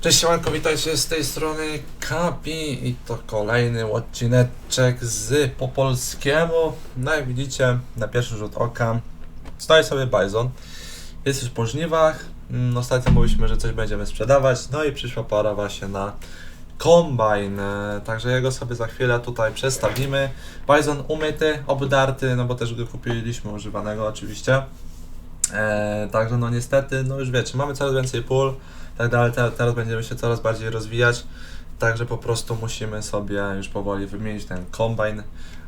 Cześć siemanko, witajcie z tej strony Kapi i to kolejny odcineczek z po polskiemu. No jak widzicie, na pierwszy rzut oka stoi sobie Bison. Jest już po żniwach. Mm, Ostatnio mówiliśmy, że coś będziemy sprzedawać, no i przyszła pora właśnie na kombajn. Także jego sobie za chwilę tutaj przestawimy. Bison umyty, obdarty, no bo też go kupiliśmy używanego oczywiście. E, także no niestety, no już wiecie, mamy coraz więcej pól, tak dalej, te, teraz będziemy się coraz bardziej rozwijać, także po prostu musimy sobie już powoli wymienić ten kombajn.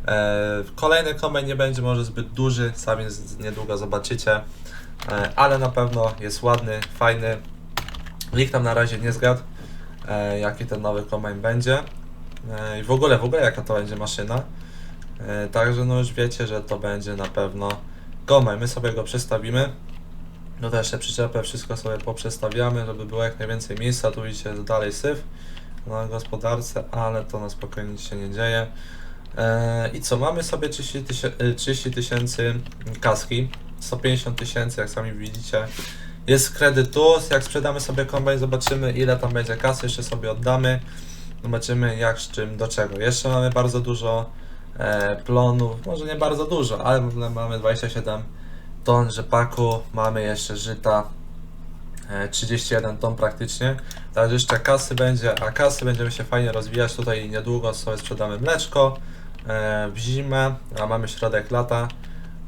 E, kolejny kombajn nie będzie może zbyt duży, sami z, niedługo zobaczycie, e, ale na pewno jest ładny, fajny. Nikt tam na razie nie zgadł, e, jaki ten nowy kombajn będzie e, i w ogóle, w ogóle jaka to będzie maszyna. E, także no już wiecie, że to będzie na pewno kombajn. My sobie go przestawimy. No to jeszcze przyczepę, wszystko sobie poprzestawiamy, żeby było jak najwięcej miejsca. Tu widzicie dalej syf na gospodarce, ale to na spokojnie się nie dzieje. Eee, I co, mamy sobie 30 tysięcy, 30 tysięcy kaski, 150 tysięcy, jak sami widzicie. Jest kredytu, jak sprzedamy sobie kombajn, zobaczymy ile tam będzie kasy, jeszcze sobie oddamy. Zobaczymy jak, z czym, do czego. Jeszcze mamy bardzo dużo e, plonów, może nie bardzo dużo, ale mamy 27 ton rzepaku, mamy jeszcze żyta e, 31 ton praktycznie, także jeszcze kasy będzie, a kasy będziemy się fajnie rozwijać, tutaj niedługo sobie sprzedamy mleczko e, w zimę, a mamy środek lata,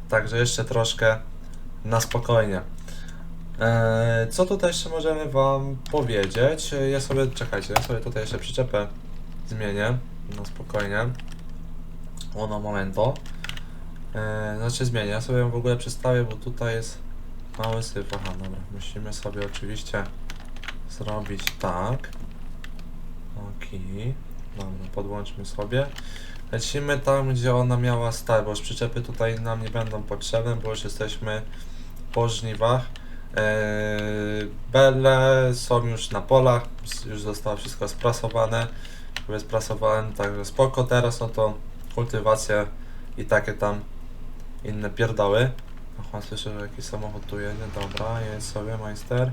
także jeszcze troszkę na spokojnie. E, Co tutaj jeszcze możemy Wam powiedzieć? E, Ja sobie, czekajcie, ja sobie tutaj jeszcze przyczepę zmienię na spokojnie. Ono momento. E, znaczy zmienię, ja sobie ją w ogóle przestawię, bo tutaj jest mały syf. Aha, dobra, musimy sobie oczywiście zrobić tak. Okej, dobra, podłączmy sobie. Lecimy tam, gdzie ona miała stać, bo już przyczepy tutaj nam nie będą potrzebne, bo już jesteśmy po żniwach. Eee, Bele są już na polach, już zostało wszystko sprasowane, jest prasowane, także spoko. Teraz no to kultywację i takie tam inne pierdoły. Aha, słyszę, że jakiś samochód tu jedzie, dobra, jest sobie majster.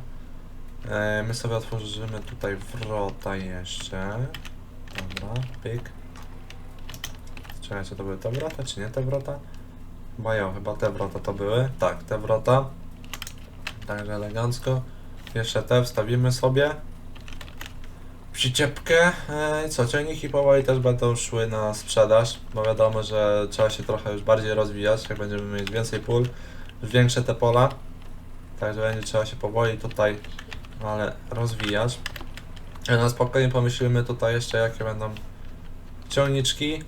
E, my sobie otworzymy tutaj wrota jeszcze. Dobra, pyk. Czekajcie, to były te wrota, czy nie te wrota? Chyba ja, chyba te wrota to były. Tak, te wrota. Także elegancko. Jeszcze te wstawimy sobie. Przyczepkę. E, co, ciągniki powoli też będą szły na sprzedaż, bo wiadomo, że trzeba się trochę już bardziej rozwijać, jak będziemy mieć więcej pól, większe te pola. Także będzie trzeba się powoli tutaj, ale rozwijać. E, Na spokojnie pomyślimy tutaj jeszcze, jakie będą ciągniczki.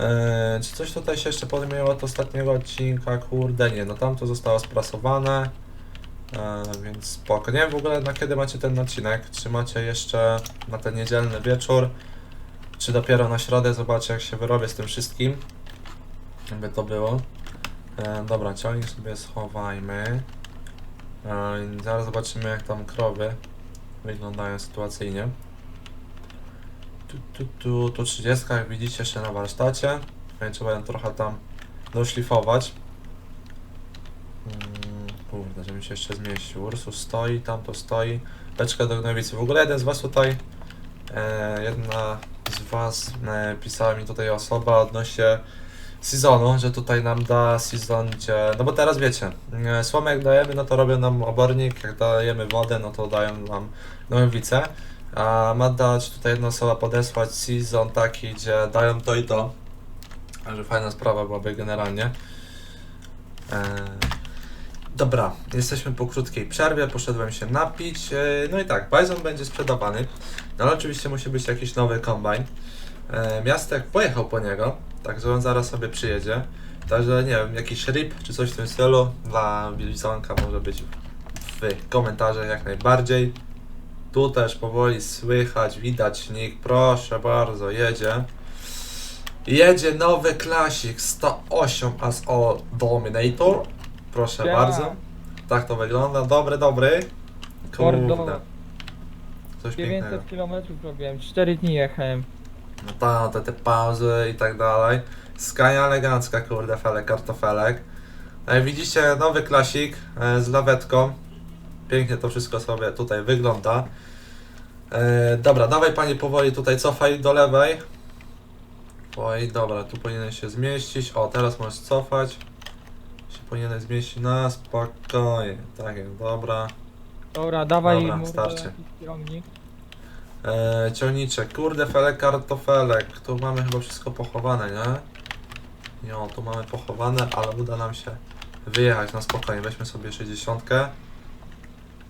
E, czy coś tutaj się jeszcze podmieniło od ostatniego odcinka? Kurde, nie, no tam to zostało sprasowane. E, więc spoko. Nie wiem w ogóle na kiedy macie ten odcinek. Czy macie jeszcze na ten niedzielny wieczór, czy dopiero na środę. Zobaczę jak się wyrobię z tym wszystkim. Jakby to było. E, dobra, ciągnik sobie schowajmy. E, zaraz zobaczymy jak tam krowy wyglądają sytuacyjnie. Tu, tu, tu, tu 30 jak widzicie jeszcze na warsztacie. Trzeba ją trochę tam doszlifować. Kurde, żeby się jeszcze zmieścił. Ursus stoi, tam to stoi. Beczka do gnojowicy. W ogóle jeden z was tutaj, e, jedna z was e, pisała mi tutaj osoba odnośnie sezonu, że tutaj nam da sezon, gdzie, no bo teraz wiecie, e, jak dajemy, no to robią nam obornik, jak dajemy wodę, no to dają nam gnojowicę. A ma dać tutaj jedna osoba podesłać sezon taki, gdzie dają to i to. Także fajna sprawa byłaby generalnie. E, Dobra, jesteśmy po krótkiej przerwie, poszedłem się napić. e, No i tak, Bison będzie sprzedawany, no ale oczywiście musi być jakiś nowy kombajn. E, Miastek pojechał po niego, także on zaraz sobie przyjedzie. Także nie wiem, jakiś rip czy coś w tym stylu dla Wilsonka może być w komentarzach jak najbardziej. Tu też powoli słychać, widać silnik, proszę bardzo, jedzie. Jedzie nowy klasik 108 as all Dominator. Proszę bardzo. Tak to wygląda. Dobry, dobry. Kurde. Coś pięknego. 900 km robiłem, 4 dni jechałem. No ta, te, te pauzy i tak dalej. Skania elegancka, kurde, felek, kartofelek. E, widzicie, nowy klasik e, z lawetką. Pięknie to wszystko sobie tutaj wygląda. E, dobra, dawaj panie powoli tutaj cofaj do lewej. Oj, dobra, tu powinien się zmieścić. O, teraz możesz cofać. Się powinien zmieścić na spokojnie. Tak jest, dobra. Dobra, dawaj Dobra, mu starczy. jakiś ciągnik. E, ciągniczek, kurde, felek, kartofelek. Tu mamy chyba wszystko pochowane, nie? Jo, tu mamy pochowane, ale uda nam się wyjechać na spokojnie. Weźmy sobie 60.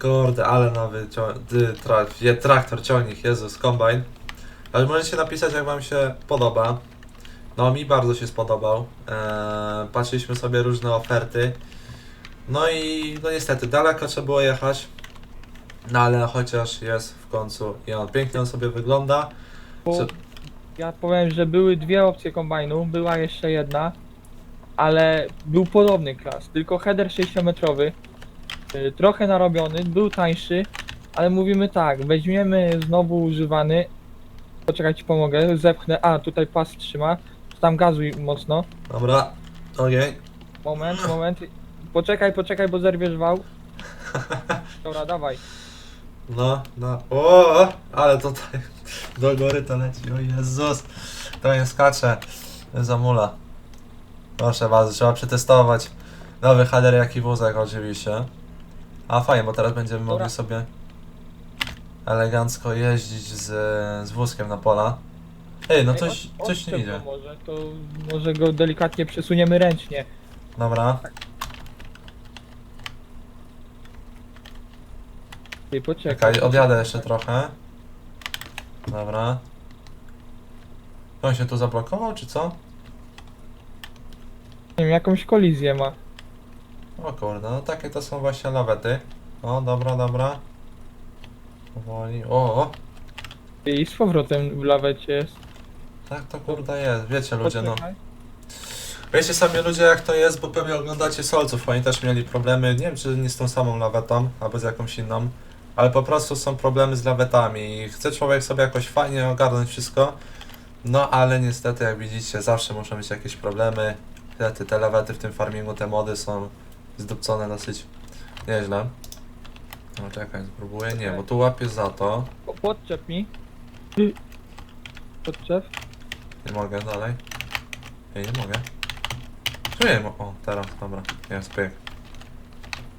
Kurde, ale nowy cio- dy- tra je, traktor, ciągnik, Jezus, kombajn. Ale możecie napisać, jak Wam się podoba. No, mi bardzo się spodobał. Eee, patrzyliśmy sobie różne oferty. No i, no niestety, daleko trzeba było jechać. No ale chociaż jest w końcu i on pięknie on sobie wygląda. Bo ja powiem, że były dwie opcje kombajnu, była jeszcze jedna, ale był podobny klas, tylko header 6-metrowy, y, trochę narobiony, był tańszy, ale mówimy tak, weźmiemy znowu używany, poczekaj ci pomogę, zepchnę, a tutaj pas trzyma, tam gazuj mocno, Dobra, okej. moment, moment, poczekaj, poczekaj, bo zerwiesz wał. Dobra, dawaj. No, no. O, ale tutaj do góry to leci. O Jezus. To nie skacze. Zamula. Proszę bardzo, trzeba przetestować nowy header, jak i wózek oczywiście. A fajnie, bo teraz będziemy Dobra. mogli sobie elegancko jeździć z, z wózkiem na pola. Ej, no Ej, coś, od- coś nie odczep idzie. go Może, to może go delikatnie przesuniemy ręcznie. Dobra. Ty poczekaj. Czekaj, odjadę jeszcze trochę. Dobra. On się tu zablokował, czy co? Nie wiem, jakąś kolizję ma. O kurde, no takie to są właśnie lawety. O, dobra, dobra. Powoli. O, o, I z powrotem w lawecie jest. Tak to kurde jest. Wiecie ludzie, no. Poczekaj. Wiecie sami ludzie jak to jest, bo pewnie oglądacie Solców. Oni też mieli problemy, nie wiem czy nie z tą samą lawetą, albo z jakąś inną. Ale po prostu są problemy z lawetami i chce człowiek sobie jakoś fajnie ogarnąć wszystko. No ale niestety jak widzicie zawsze muszą mieć jakieś problemy. Niestety te lawety w tym farmingu, te mody są zdupcone dosyć nieźle. No czekaj, spróbuję. Nie, bo tu łapię za to. Po- Podczep mi. Podczep. Nie mogę dalej. Ej, nie mogę. Czy nie mo- O, teraz, dobra. Jest, pyk.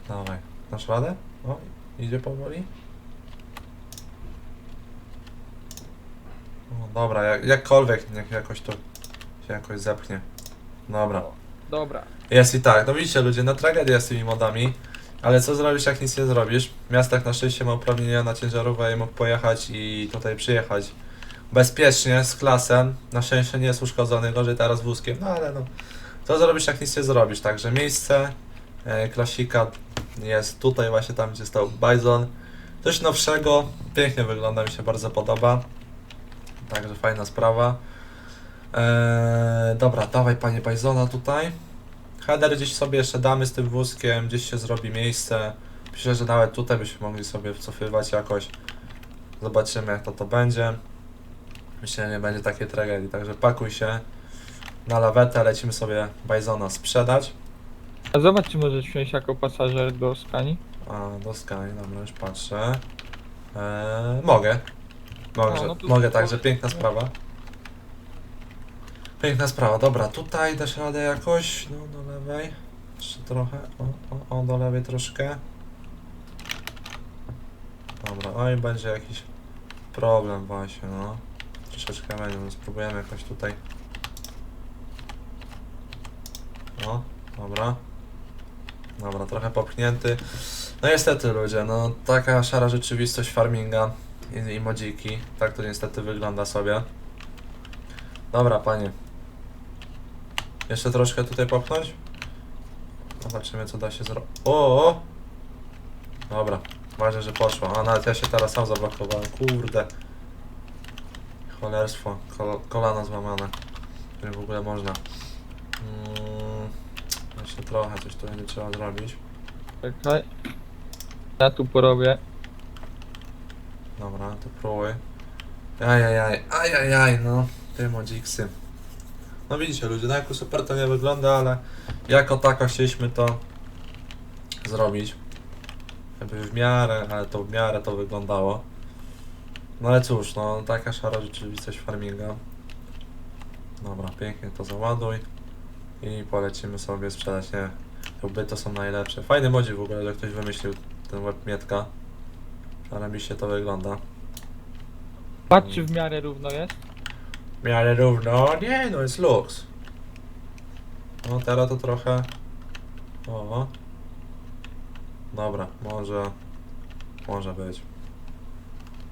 Dawaj. Dasz radę? O, idzie powoli. O, dobra, jak, jakkolwiek, niech jakoś to się jakoś zepchnie. Dobra. Dobra. Jest i tak, no widzicie ludzie, no tragedia z tymi modami, ale co zrobisz jak nic nie zrobisz? Miastak na szczęście ma uprawnienia na ciężarówkę i mógł pojechać i tutaj przyjechać bezpiecznie, z klasem, na szczęście nie jest uszkodzony, gorzej teraz wózkiem, no ale no, co zrobisz jak nic nie zrobisz, także miejsce e, klasika jest tutaj właśnie tam gdzie stał Bison, coś nowszego, pięknie wygląda, mi się bardzo podoba, także fajna sprawa. Eee, dobra, dawaj panie Bisona tutaj. Header gdzieś sobie jeszcze damy z tym wózkiem, gdzieś się zrobi miejsce. Myślę, że nawet tutaj byśmy mogli sobie wcofywać jakoś. Zobaczymy jak to to będzie. Myślę, że nie będzie takiej tragedii, także pakuj się na lawetę, lecimy sobie Bisona sprzedać. A zobacz, czy możesz wsiąść jako pasażer do Skani. A, do Sky, dobra, już patrzę. Eee, mogę. Mogę, no to- mogę, także piękna sprawa. Piękna sprawa, dobra, tutaj dasz radę jakoś, no do lewej, jeszcze trochę, o, o, o, do lewej troszkę. Dobra, oj, będzie jakiś problem właśnie, no. Troszeczkę no spróbujemy jakoś tutaj. O, dobra. Dobra, trochę popchnięty. No niestety ludzie, no taka szara rzeczywistość farminga i, i modziki. Tak to niestety wygląda sobie. Dobra, panie. Jeszcze troszkę tutaj popchnąć? Zobaczymy co da się zrobić. O! Dobra, ważne, że poszło. A nawet ja się teraz sam zablokowałem. Kurde. Cholerstwo. Kol kolano złamane. Nie w ogóle można. Mm, jeszcze trochę coś tu będzie trzeba zrobić. Czekaj. Ja tu porobię. Dobra, to próbuj. Ajajaj, ajajaj, no. Te modziksy. No widzicie ludzie, no jako super to nie wygląda, ale jako tako chcieliśmy to zrobić. Jakby w miarę, ale to w miarę to wyglądało. No ale cóż, no taka szara rzeczywistość farminga. Dobra, pięknie to załaduj. I polecimy sobie sprzedać, nie? Łby to są najlepsze. Fajny modzi w ogóle, że ktoś wymyślił ten łeb mietka. Ale mi się to wygląda. Patrz czy w miarę równo jest. W miarę równo. Nie, no jest luks. No teraz to trochę. O. Dobra, może. Może być.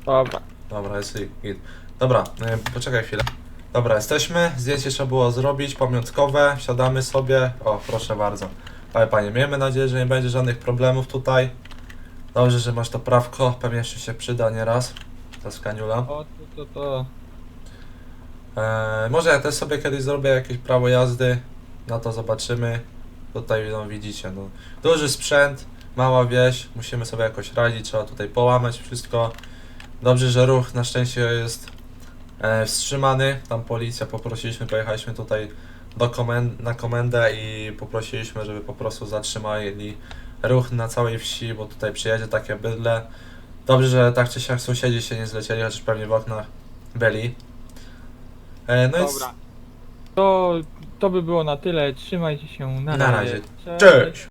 Dobra. Dobra, jest git. Dobra, e, poczekaj chwilę. Dobra, jesteśmy. Zdjęcie trzeba było zrobić, pamiątkowe. Siadamy sobie. O, proszę bardzo. Ale panie, miejmy nadzieję, że nie będzie żadnych problemów tutaj. Dobrze, że masz to prawko. Pewnie jeszcze się przyda nieraz. Ta skaniula. O, to, to, to. Eee, może ja też sobie kiedyś zrobię jakieś prawo jazdy. Na to zobaczymy. Tutaj no, widzicie, no. Duży sprzęt, mała wieś. Musimy sobie jakoś radzić. Trzeba tutaj połamać wszystko. Dobrze, że ruch na szczęście jest e, wstrzymany. Tam policja poprosiliśmy, pojechaliśmy tutaj do komend na komendę i poprosiliśmy, żeby po prostu zatrzymali ruch na całej wsi, bo tutaj przyjedzie takie bydle. Dobrze, że tak czy siak sąsiedzi się nie zlecieli, chociaż pewnie w oknach byli. E, no Dobra. To, to by było na tyle. Trzymajcie się. Na, Na razie. razie. Cześć!